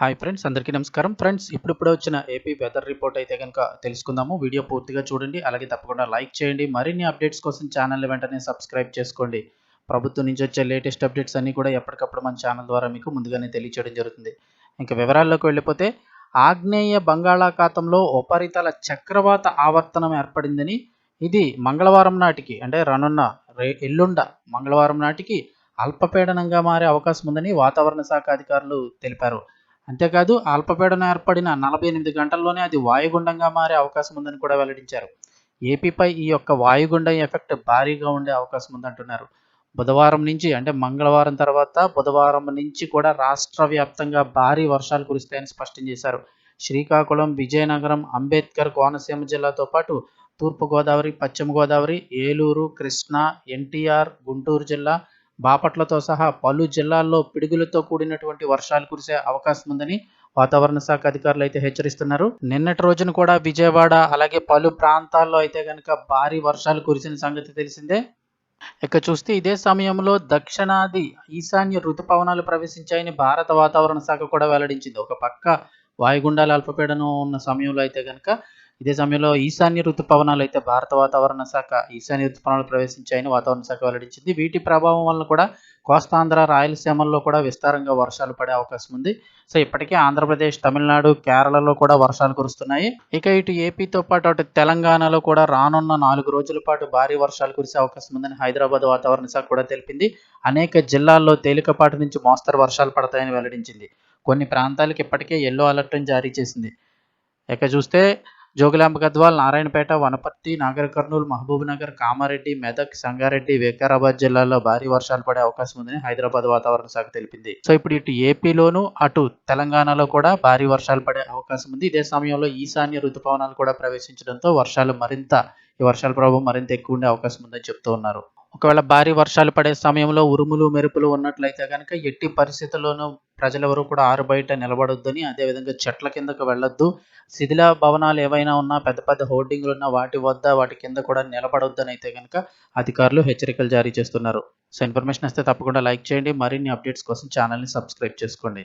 Hi friends అందరికీ నమస్కారం. Friends ఇప్పుడిప్పుడే వచ్చిన ఏపీ వెదర్ రిపోర్ట్ అయితే కనుక తెలుసుకుందాము. వీడియో పూర్తిగా చూడండి అలాగే తప్పకుండా లైక్ చేయండి. మరిన్ని అప్డేట్స్ కోసం ఛానల్ వెంటనే సబ్స్క్రైబ్ చేసుకోండి. ప్రభుత్వం నుంచి వచ్చే లేటెస్ట్ అప్డేట్స్ అన్నీ కూడా ఎప్పటికప్పుడు మన ఛానల్ ద్వారా మీకు ముందుగానే తెలియచేయడం జరుగుతుంది. ఇంకా వివరాల్లోకి వెళ్ళిపోతే ఆగ్నేయ బంగాళాఖాతంలో ఉపరితల చక్రవాత ఆవర్తనం ఏర్పడిందని ఇది మంగళవారం నాటికి అంటే రానున్న రే ఎల్లుండ మంగళవారం నాటికి అల్పపీడనంగా మారే అవకాశం ఉందని వాతావరణ శాఖ అధికారులు తెలిపారు. అంతేకాదు అల్పపీడనం ఏర్పడిన నలభై ఎనిమిది గంటల్లోనే అది వాయుగుండంగా మారే అవకాశం ఉందని కూడా వెల్లడించారు. ఏపీపై ఈ యొక్క వాయుగుండం ఎఫెక్ట్ భారీగా ఉండే అవకాశం ఉందంటున్నారు. బుధవారం నుంచి అంటే మంగళవారం తర్వాత బుధవారం నుంచి కూడా రాష్ట్ర వ్యాప్తంగా భారీ వర్షాలు కురుస్తాయని స్పష్టం చేశారు. శ్రీకాకుళం విజయనగరం అంబేద్కర్ కోనసీమ జిల్లాతో పాటు తూర్పుగోదావరి పశ్చిమ గోదావరి ఏలూరు కృష్ణా ఎన్టీఆర్ గుంటూరు జిల్లా బాపట్లతో సహా పలు జిల్లాల్లో పిడుగులతో కూడినటువంటి వర్షాలు కురిసే అవకాశం ఉందని వాతావరణ శాఖ అధికారులు అయితే హెచ్చరిస్తున్నారు. నిన్నటి రోజున కూడా విజయవాడ అలాగే పలు ప్రాంతాల్లో అయితే కనుక భారీ వర్షాలు కురిసిన సంగతి తెలిసిందే. ఇక చూస్తే ఇదే సమయంలో దక్షిణాది ఈశాన్య ఋతుపవనాలు ప్రవేశించాయని భారత వాతావరణ శాఖ కూడా వెల్లడించింది. ఒక పక్క వాయుగుండాల అల్పపీడనం ఉన్న సమయంలో అయితే కనుక ఇదే సమయంలో ఈశాన్య ఋతుపవనాలు అయితే భారత వాతావరణ శాఖ ఈశాన్య ఋతుపవనాలు ప్రవేశించాయని వాతావరణ శాఖ వెల్లడించింది. వీటి ప్రభావం వల్ల కూడా కోస్తాంధ్ర రాయలసీమల్లో కూడా విస్తారంగా వర్షాలు పడే అవకాశం ఉంది. సో ఇప్పటికే ఆంధ్రప్రదేశ్ తమిళనాడు కేరళలో కూడా వర్షాలు కురుస్తున్నాయి. ఇక ఇటు ఏపీతో పాటు అటు తెలంగాణలో కూడా రానున్న నాలుగు రోజుల పాటు భారీ వర్షాలు కురిసే అవకాశం ఉందని హైదరాబాద్ వాతావరణ శాఖ కూడా తెలిపింది. అనేక జిల్లాల్లో తేలికపాటి నుంచి మోస్తరు వర్షాలు పడతాయని వెల్లడించింది. కొన్ని ప్రాంతాలకు ఇప్పటికే ఎల్లో అలర్ట్ జారీ చేసింది. ఇక చూస్తే జోగులాంబ గద్వాల్ నారాయణపేట వనపర్తి నాగర్ కర్నూలు మహబూబ్ నగర్ కామారెడ్డి మెదక్ సంగారెడ్డి వికారాబాద్ జిల్లాల్లో భారీ వర్షాలు పడే అవకాశం ఉందని హైదరాబాద్ వాతావరణ శాఖ తెలిపింది. సో ఇప్పుడు ఇటు ఏపీలోను అటు తెలంగాణలో కూడా భారీ వర్షాలు పడే అవకాశం ఉంది. ఇదే సమయంలో ఈశాన్య ఋతుపవనాలు కూడా ప్రవేశించడంతో వర్షాలు మరింత ఈ వర్షాల ప్రభావం మరింత ఎక్కువ ఉండే అవకాశం ఉందని చెప్తూ ఉన్నారు. ఒకవేళ భారీ వర్షాలు పడే సమయంలో ఉరుములు మెరుపులు ఉన్నట్లయితే కనుక ఎట్టి పరిస్థితుల్లోనూ ప్రజలెవరూ కూడా ఆరు బయట నిలబడొద్దని అదేవిధంగా చెట్ల కిందకు వెళ్ళొద్దు. శిథిల భవనాలు ఏవైనా ఉన్నా పెద్ద పెద్ద హోర్డింగ్లు ఉన్న వాటి వద్ద వాటి కింద కూడా నిలబడొద్దని అయితే కనుక అధికారులు హెచ్చరికలు జారీ చేస్తున్నారు. సో ఇన్ఫర్మేషన్ వస్తే తప్పకుండా లైక్ చేయండి. మరిన్ని అప్డేట్స్ కోసం ఛానల్ని సబ్స్క్రైబ్ చేసుకోండి.